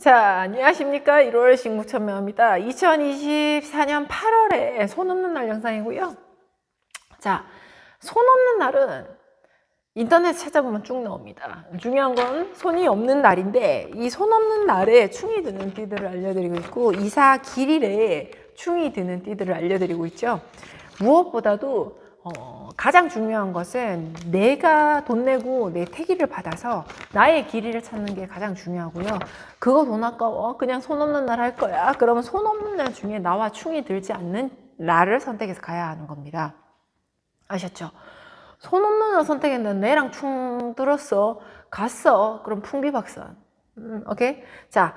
자, 안녕하십니까. 1월 식무천명입니다. 2024년 8월에 손 없는 날 영상이고요. 자, 손 없는 날은 인터넷 찾아보면 쭉 나옵니다. 중요한 건 손이 없는 날인데 이 손 없는 날에 충이 드는 띠들을 알려드리고 있고 이사 길일에 충이 드는 띠들을 알려드리고 있죠. 무엇보다도 어, 가장 중요한 것은 내가 돈 내고 내 태기를 받아서 나의 길이를 찾는 게 가장 중요하고요. 그거 돈 아까워. 그냥 손 없는 날 할 거야. 그러면 손 없는 날 중에 나와 충이 들지 않는 날을 선택해서 가야 하는 겁니다. 아셨죠? 손 없는 날 선택했는데 내랑 충 들었어. 갔어. 그럼 풍비박산. 음, 오케이? 자,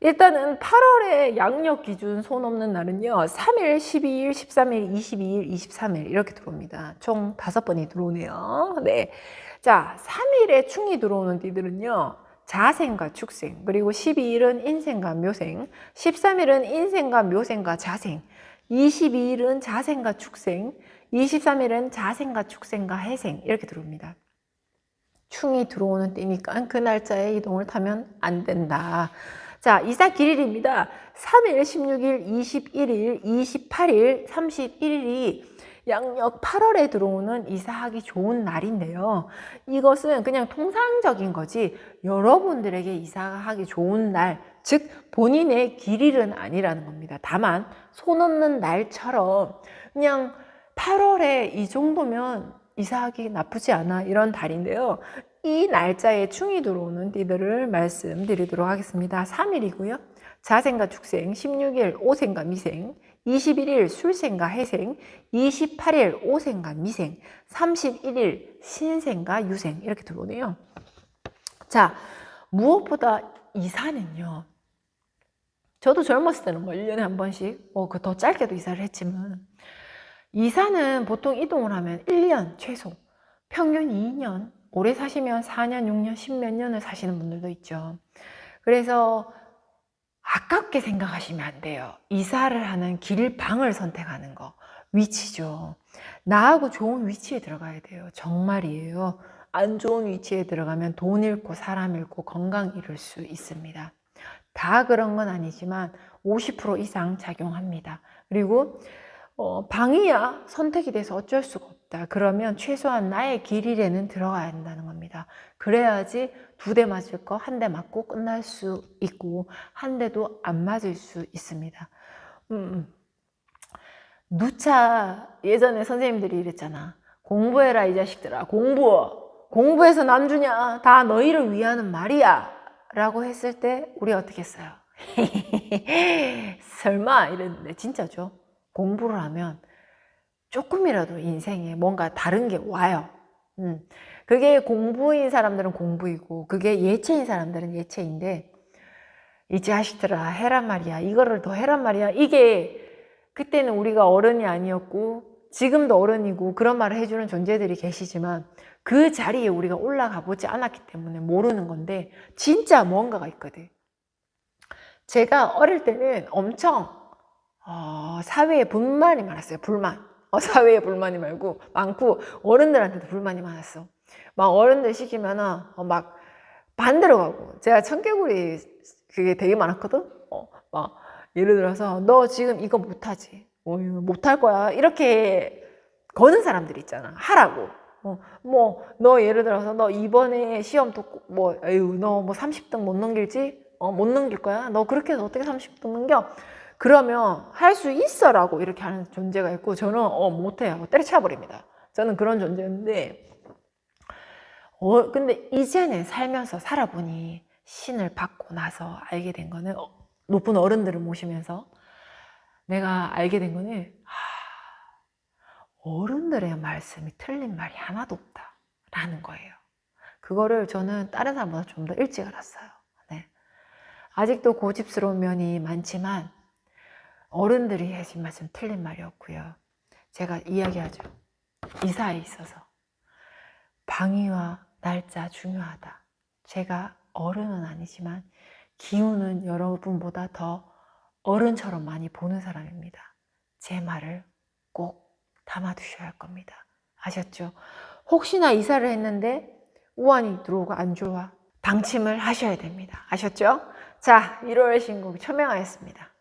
일단은 8월의 양력 기준 손 없는 날은요. 3일, 12일, 13일, 22일, 23일 이렇게 들어옵니다. 총 다섯 번이 들어오네요. 네. 자, 3일에 충이 들어오는 띠들은요. 자생과 축생, 그리고 12일은 인생과 묘생, 13일은 인생과 묘생과 자생, 22일은 자생과 축생, 23일은 자생과 축생과 해생 이렇게 들어옵니다. 충이 들어오는 때니까 그 날짜에 이동을 타면 안 된다. 자, 이사 길일입니다. 3일, 16일, 21일, 28일, 31일이 양력 8월에 들어오는 이사하기 좋은 날인데요. 이것은 그냥 통상적인 거지 여러분들에게 이사하기 좋은 날, 즉 본인의 길일은 아니라는 겁니다. 다만 손 없는 날처럼 그냥 8월에 이 정도면 이사하기 나쁘지 않아 이런 달인데요. 이 날짜에 충이 들어오는 띠들을 말씀드리도록 하겠습니다. 3일이고요. 자생과 축생, 16일 오생과 미생, 21일 술생과 해생, 28일 오생과 미생, 31일 신생과 유생 이렇게 들어오네요. 자, 무엇보다 이사는요. 저도 젊었을 때는 뭐 1년에 한 번씩, 뭐그더 짧게도 이사를 했지만, 이사는 보통 이동을 하면 1년 최소, 평균 2년, 오래 사시면 4년, 6년, 10몇 년을 사시는 분들도 있죠. 그래서 아깝게 생각하시면 안 돼요. 이사를 하는 길 방을 선택하는 거. 위치죠. 나하고 좋은 위치에 들어가야 돼요. 정말이에요. 안 좋은 위치에 들어가면 돈 잃고 사람 잃고 건강 잃을 수 있습니다. 다 그런 건 아니지만 50% 이상 작용합니다. 그리고 어, 방이야 선택이 돼서 어쩔 수가 없다. 그러면 최소한 나의 길이에는 들어가야 한다는 겁니다. 그래야지 두 대 맞을 거 한 대 맞고 끝날 수 있고 한 대도 안 맞을 수 있습니다. 음, 누차 예전에 선생님들이 이랬잖아. 공부해라 이 자식들아 공부 공부해서 남 주냐 다 너희를 위하는 말이야 라고 했을 때 우리 어떻게 했어요? 설마 이랬는데 진짜죠. 공부를 하면 조금이라도 인생에 뭔가 다른 게 와요. 음. 그게 공부인 사람들은 공부이고, 그게 예체인 사람들은 예체인데, 이 자식들아, 해란 말이야. 이거를 더 해란 말이야. 이게, 그때는 우리가 어른이 아니었고, 지금도 어른이고, 그런 말을 해주는 존재들이 계시지만, 그 자리에 우리가 올라가 보지 않았기 때문에 모르는 건데, 진짜 뭔가가 있거든. 제가 어릴 때는 엄청, 어, 사회에 불만이 많았어요. 불만. 어, 사회에 불만이 말고 많고 어른들한테도 불만이 많았어. 막 어른들 시키면은 어, 막 반대로 가고 제가 청개구리 그게 되게 많았거든. 어, 막 예를 들어서 너 지금 이거 못하지. 어, 못할 거야. 이렇게 거는 사람들 있잖아. 하라고. 어, 뭐, 너 예를 들어서 너 이번에 시험 또 뭐, 에휴, 너뭐 30등 못 넘길지? 어, 못 넘길 거야? 너 그렇게 해서 어떻게 30등 넘겨? 그러면 할 수 있어라고 이렇게 하는 존재가 있고 저는 어 못해 하고 때려쳐 버립니다. 저는 그런 존재인데 어 근데 이제는 살면서 살아보니 신을 받고 나서 알게 된 거는 어, 높은 어른들을 모시면서 내가 알게 된 거는 하, 어른들의 말씀이 틀린 말이 하나도 없다라는 거예요. 그거를 저는 다른 사람보다 좀 더 일찍 알았어요. 네. 아직도 고집스러운 면이 많지만 어른들이 하신 말씀 틀린 말이었고요. 제가 이야기하죠. 이사에 있어서 방위와 날짜 중요하다. 제가 어른은 아니지만 기운은 여러분보다 더 어른처럼 많이 보는 사람입니다. 제 말을 꼭 담아두셔야 할 겁니다. 아셨죠? 혹시나 이사를 했는데 우환이 들어오고 안 좋아. 방침을 하셔야 됩니다. 아셨죠? 자, 1월 신곡 천명하였습니다.